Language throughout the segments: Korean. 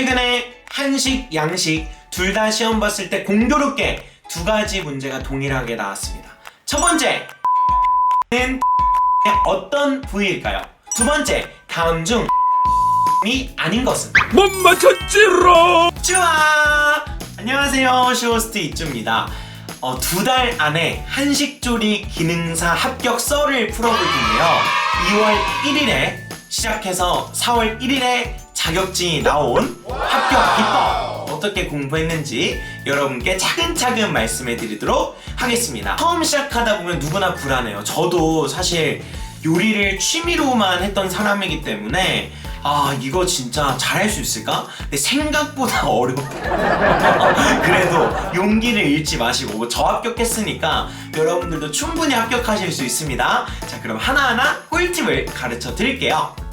최근에 한식, 양식 둘 다 시험 봤을 때 공교롭게 두 가지 문제가 동일하게 나왔습니다. 첫 번째, 는 어떤 부위일까요? 두 번째, 다음 중 이 아닌 것은 못 맞췄지롱 쭈아! 안녕하세요. 쇼호스트 이쭈입니다. 어, 두 달 안에 한식조리 기능사 합격서를 풀어볼 텐데요. 2월 1일에 시작해서 4월 1일에 자격증이 나온 합격 비법 어떻게 공부했는지 여러분께 차근차근 말씀해 드리도록 하겠습니다. 처음 시작하다 보면 누구나 불안해요. 저도 사실 요리를 취미로만 했던 사람이기 때문에 아 이거 진짜 잘할 수 있을까? 근데 생각보다 어려워 그래도 용기를 잃지 마시고 저 합격했으니까 여러분들도 충분히 합격하실 수 있습니다 자 그럼 하나하나 꿀팁을 가르쳐 드릴게요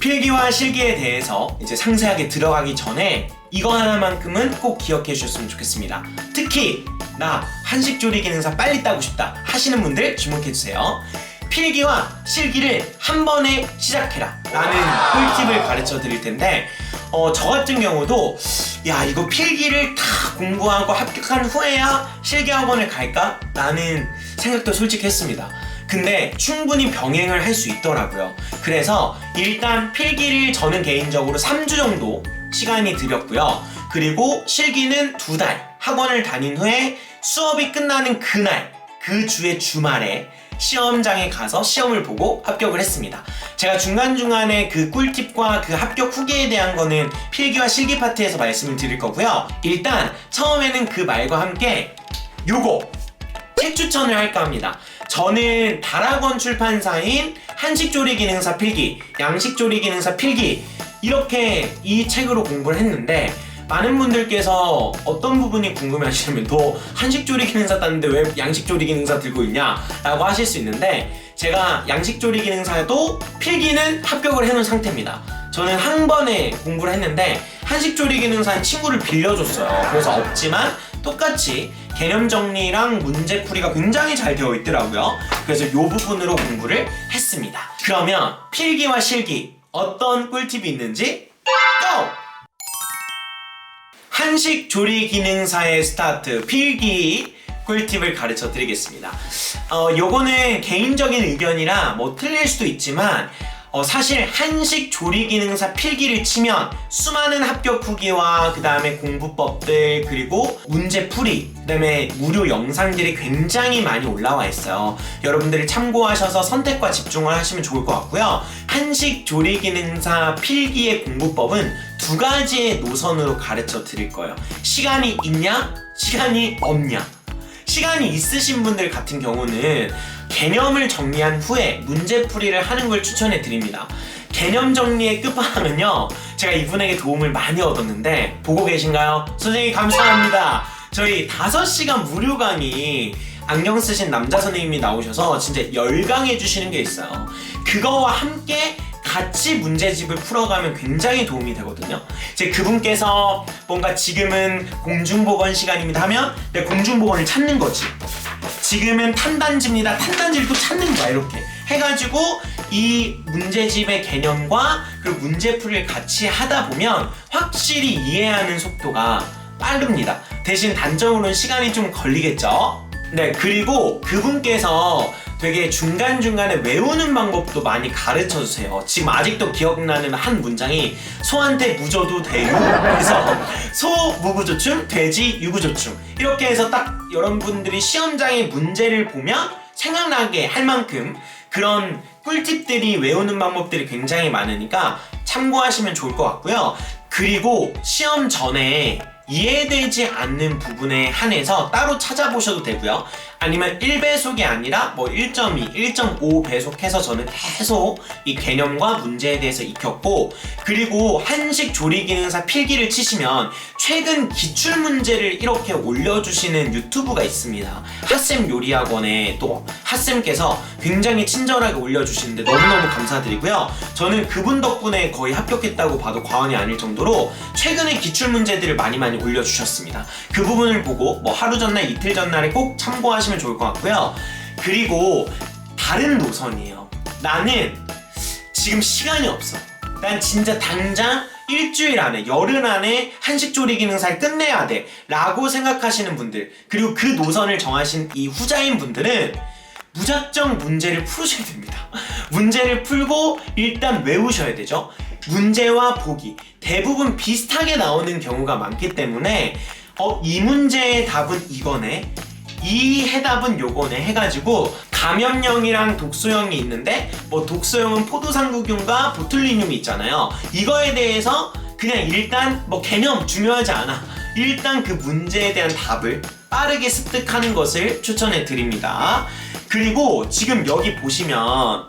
필기와 실기에 대해서 이제 상세하게 들어가기 전에 이거 하나만큼은 꼭 기억해 주셨으면 좋겠습니다. 특히 나 한식 조리 기능사 빨리 따고 싶다 하시는 분들 주목해 주세요. 필기와 실기를 한 번에 시작해라 라는 꿀팁을 가르쳐 드릴 텐데 어, 저 같은 경우도 야 이거 필기를 다 공부하고 합격한 후에야 실기 학원을 갈까? 라는 생각도 솔직히 했습니다. 근데 충분히 병행을 할 수 있더라고요. 그래서 일단 필기를 저는 개인적으로 3주 정도 시간이 들였고요. 그리고 실기는 두 달 학원을 다닌 후에 수업이 끝나는 그날 그 주의 주말에 시험장에 가서 시험을 보고 합격을 했습니다. 제가 중간중간에 그 꿀팁과 그 합격 후기에 대한 거는 필기와 실기 파트에서 말씀을 드릴 거고요. 일단 처음에는 그 말과 함께 요거 책 추천을 할까 합니다. 저는 다락원 출판사인 한식조리기능사 필기, 양식조리기능사 필기 이렇게 이 책으로 공부를 했는데 많은 분들께서 어떤 부분이 궁금해하시면 너 한식조리기능사 땄는데 왜 양식조리기능사 들고 있냐 라고 하실 수 있는데 제가 양식조리기능사도 필기는 합격을 해놓은 상태입니다. 저는 한 번에 공부를 했는데 한식조리기능사는 친구를 빌려줬어요. 그래서 없지만 똑같이 개념 정리랑 문제 풀이가 굉장히 잘 되어 있더라고요. 그래서 이 부분으로 공부를 했습니다. 그러면 필기와 실기 어떤 꿀팁이 있는지 고! 한식 조리 기능사의 스타트 필기 꿀팁을 가르쳐 드리겠습니다. 어, 요거는 개인적인 의견이라 뭐 틀릴 수도 있지만 어, 사실 한식 조리 기능사 필기를 치면 수많은 합격 후기와 그 다음에 공부법들 그리고 문제 풀이 그 다음에 무료 영상들이 굉장히 많이 올라와 있어요. 여러분들이 참고하셔서 선택과 집중을 하시면 좋을 것 같고요. 한식 조리 기능사 필기의 공부법은 두 가지의 노선으로 가르쳐 드릴 거예요. 시간이 있냐? 시간이 없냐? 시간이 있으신 분들 같은 경우는 개념을 정리한 후에 문제풀이를 하는 걸 추천해 드립니다. 개념 정리의 끝판왕은요, 제가 이분에게 도움을 많이 얻었는데, 보고 계신가요? 선생님, 감사합니다. 저희 5시간 무료 강의 안경 쓰신 남자 선생님이 나오셔서 진짜 열강해 주시는 게 있어요. 그거와 함께 같이 문제집을 풀어가면 굉장히 도움이 되거든요. 이제 그분께서 뭔가 지금은 공중보건 시간입니다 하면 내 공중보건을 찾는 거지. 지금은 탄단지입니다. 탄단지를 또 찾는 거야 이렇게 해가지고 이 문제집의 개념과 그리고 문제풀이를 같이 하다 보면 확실히 이해하는 속도가 빠릅니다. 대신 단점으로는 시간이 좀 걸리겠죠. 네 그리고 그분께서 되게 중간중간에 외우는 방법도 많이 가르쳐 주세요. 지금 아직도 기억나는 한 문장이 소한테 무줘도 돼요. 그래서 소 무구조충, 돼지 유구조충 이렇게 해서 딱 여러분들이 시험장에 문제를 보면 생각나게 할 만큼 그런 꿀팁들이 외우는 방법들이 굉장히 많으니까 참고하시면 좋을 것 같고요. 그리고 시험 전에 이해되지 않는 부분에 한해서 따로 찾아보셔도 되고요. 아니면 1배속이 아니라 뭐 1.2, 1.5배속 해서 저는 계속 이 개념과 문제에 대해서 익혔고 그리고 한식 조리 기능사 필기를 치시면 최근 기출 문제를 이렇게 올려주시는 유튜브가 있습니다. 핫쌤 요리학원에 또 핫쌤께서 굉장히 친절하게 올려주시는데 너무너무 감사드리고요. 저는 그분 덕분에 거의 합격했다고 봐도 과언이 아닐 정도로 최근에 기출 문제들을 많이 많이 올려주셨습니다. 그 부분을 보고 뭐 하루 전날, 이틀 전날에 꼭 참고하시면 좋을 것 같고요. 그리고 다른 노선이에요. 나는 지금 시간이 없어. 난 진짜 당장 일주일 안에 열흘 안에 한식 조리 기능사를 끝내야 돼 라고 생각하시는 분들 그리고 그 노선을 정하신 이 후자인 분들은 무작정 문제를 풀으셔야 됩니다 문제를 풀고 일단 외우셔야 되죠 문제와 보기 대부분 비슷하게 나오는 경우가 많기 때문에 어, 이 문제의 답은 이거네 이 해답은 요거네 해가지고 감염령이랑 독소형이 있는데 뭐 독소형은 포도상구균과 보툴리늄이 있잖아요. 이거에 대해서 그냥 일단 뭐 개념 중요하지 않아. 일단 그 문제에 대한 답을 빠르게 습득하는 것을 추천해 드립니다. 그리고 지금 여기 보시면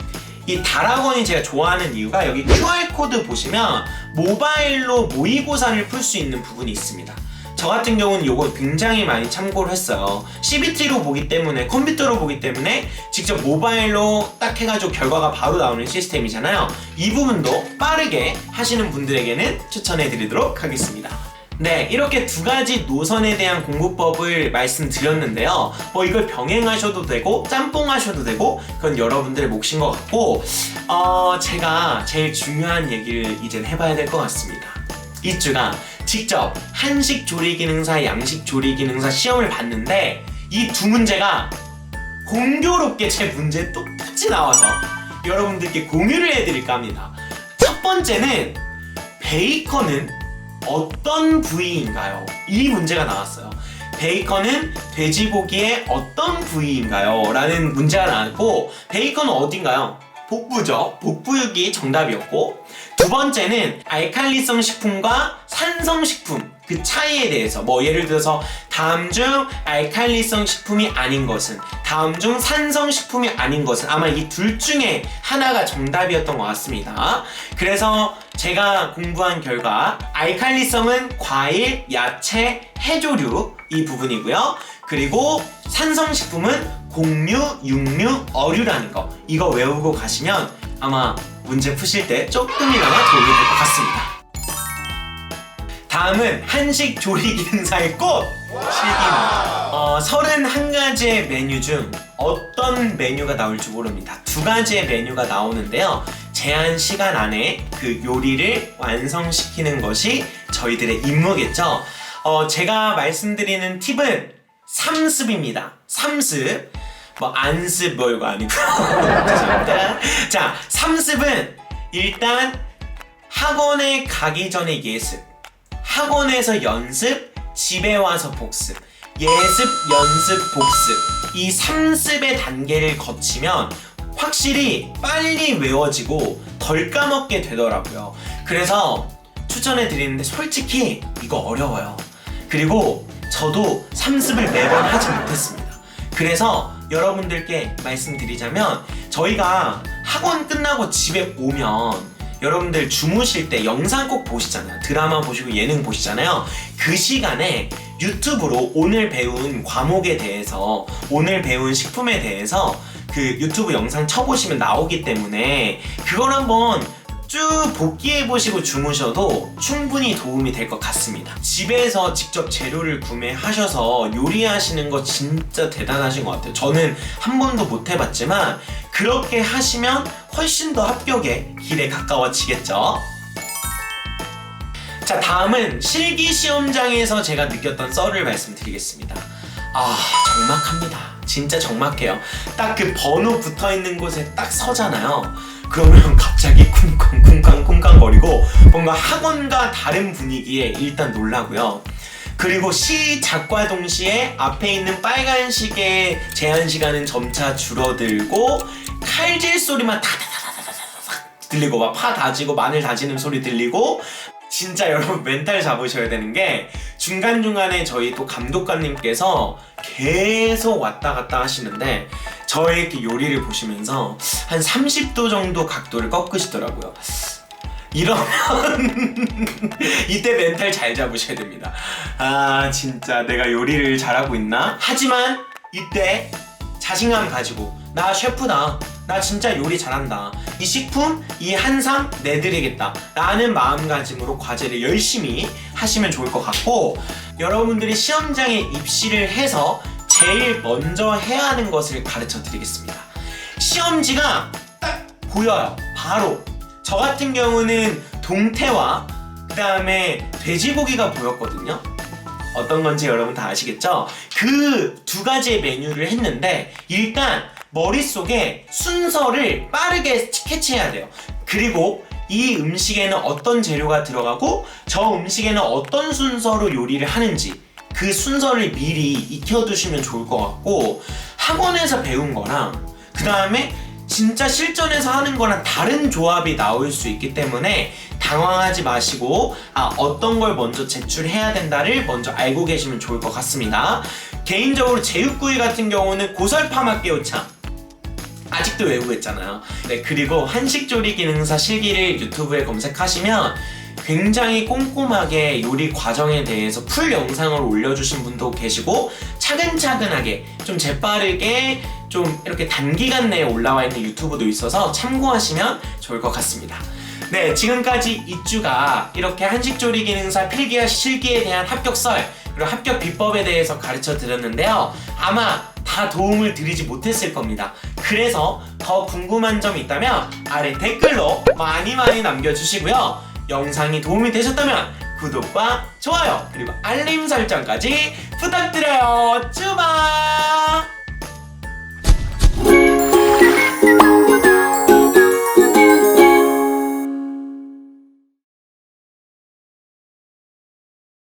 이 다락원이 제가 좋아하는 이유가 여기 QR코드 보시면 모바일로 모의고사를 풀 수 있는 부분이 있습니다 저 같은 경우는 이거 굉장히 많이 참고를 했어요. CBT로 보기 때문에 컴퓨터로 보기 때문에 직접 모바일로 딱 해가지고 결과가 바로 나오는 시스템이잖아요. 이 부분도 빠르게 하시는 분들에게는 추천해 드리도록 하겠습니다. 네, 이렇게 두 가지 노선에 대한 공부법을 말씀드렸는데요. 뭐 이걸 병행하셔도 되고 짬뽕하셔도 되고 그건 여러분들의 몫인 것 같고 어, 제가 제일 중요한 얘기를 이젠 해봐야 될 것 같습니다. 이 주가 직접 한식 조리 기능사, 양식 조리 기능사 시험을 봤는데 이 두 문제가 공교롭게 제 문제 똑같이 나와서 여러분들께 공유를 해드릴까 합니다. 첫 번째는 베이컨은 어떤 부위인가요? 이 문제가 나왔어요. 베이컨은 돼지고기의 어떤 부위인가요? 라는 문제가 나왔고 베이컨은 어딘가요? 복부죠. 복부육이 정답이었고 두 번째는 알칼리성 식품과 산성 식품 그 차이에 대해서 뭐 예를 들어서 다음 중 알칼리성 식품이 아닌 것은 다음 중 산성 식품이 아닌 것은 아마 이 둘 중에 하나가 정답이었던 것 같습니다. 그래서 제가 공부한 결과 알칼리성은 과일, 야채, 해조류 이 부분이고요. 그리고 산성 식품은 곡류, 육류, 어류라는 거 이거 외우고 가시면 아마 문제 푸실 때 조금이나마 도움이 될 것 같습니다. 다음은 한식 조리 기능사의 꽃! 실기입니다. 어, 31가지의 메뉴 중 어떤 메뉴가 나올지 모릅니다. 두 가지의 메뉴가 나오는데요. 제한 시간 안에 그 요리를 완성시키는 것이 저희들의 임무겠죠. 어, 제가 말씀드리는 팁은 삼습입니다. 삼습. 뭐 안습 뭐 이거 아니고. 자, 삼습은 일단 학원에 가기 전에 예습, 학원에서 연습, 집에 와서 복습, 예습, 연습, 복습 이 삼습의 단계를 거치면 확실히 빨리 외워지고 덜 까먹게 되더라고요. 그래서 추천해 드리는데 솔직히 이거 어려워요. 그리고 저도 삼습을 매번 하지 못했습니다. 그래서 여러분들께 말씀드리자면 저희가 학원 끝나고 집에 오면 여러분들 주무실 때 영상 꼭 보시잖아요. 드라마 보시고 예능 보시잖아요. 그 시간에 유튜브로 오늘 배운 과목에 대해서 오늘 배운 식품에 대해서 그 유튜브 영상 쳐보시면 나오기 때문에 그걸 한번 쭉 복기해 보시고 주무셔도 충분히 도움이 될 것 같습니다. 집에서 직접 재료를 구매하셔서 요리하시는 거 진짜 대단하신 것 같아요. 저는 한 번도 못 해봤지만 그렇게 하시면 훨씬 더 합격의 길에 가까워지겠죠. 자, 다음은 실기 시험장에서 제가 느꼈던 썰을 말씀드리겠습니다. 아, 적막합니다. 진짜 적막해요. 딱 그 번호 붙어 있는 곳에 딱 서잖아요. 그러면 갑자기 쿵쾅쿵쾅쿵쾅거리고 뭔가 학원과 다른 분위기에 일단 놀라고요. 그리고 시작과 동시에 앞에 있는 빨간식의 제한 시간은 점차 줄어들고 칼질 소리만 타다다다다다닥 들리고 막 파 다지고 마늘 다지는 소리 들리고 진짜 여러분 멘탈 잡으셔야 되는 게 중간중간에 저희 또 감독관님께서 계속 왔다 갔다 하시는데 저의 이렇게 요리를 보시면서 한 30도 정도 각도를 꺾으시더라고요. 이러면 이때 멘탈 잘 잡으셔야 됩니다. 아 진짜 내가 요리를 잘하고 있나? 하지만 이때 자신감 가지고 나 셰프다. 나 진짜 요리 잘한다. 이 식품, 이 한상 내드리겠다. 라는 마음가짐으로 과제를 열심히 하시면 좋을 것 같고 여러분들이 시험장에 입시를 해서 제일 먼저 해야 하는 것을 가르쳐 드리겠습니다. 시험지가 딱 보여요. 바로. 저 같은 경우는 동태와 그 다음에 돼지고기가 보였거든요. 어떤 건지 여러분 다 아시겠죠? 그 두 가지의 메뉴를 했는데 일단 머릿속에 순서를 빠르게 스케치해야 돼요. 그리고 이 음식에는 어떤 재료가 들어가고 저 음식에는 어떤 순서로 요리를 하는지 그 순서를 미리 익혀두시면 좋을 것 같고 학원에서 배운 거랑 그 다음에 진짜 실전에서 하는 거랑 다른 조합이 나올 수 있기 때문에 당황하지 마시고 아 어떤 걸 먼저 제출해야 된다를 먼저 알고 계시면 좋을 것 같습니다. 개인적으로 제육구이 같은 경우는 고설파맛 깨우창 아직도 외우고 있잖아요. 네, 그리고 한식조리 기능사 실기를 유튜브에 검색하시면 굉장히 꼼꼼하게 요리 과정에 대해서 풀 영상을 올려주신 분도 계시고 차근차근하게 좀 재빠르게 좀 이렇게 단기간 내에 올라와 있는 유튜브도 있어서 참고하시면 좋을 것 같습니다. 네, 지금까지 이주가 이렇게 한식조리 기능사 필기와 실기에 대한 합격설 그리고 합격 비법에 대해서 가르쳐 드렸는데요. 아마 다 도움을 드리지 못했을 겁니다. 그래서 더 궁금한 점 있다면 아래 댓글로 많이 많이 남겨주시고요. 영상이 도움이 되셨다면 구독과 좋아요 그리고 알림 설정까지 부탁드려요. 쭈바!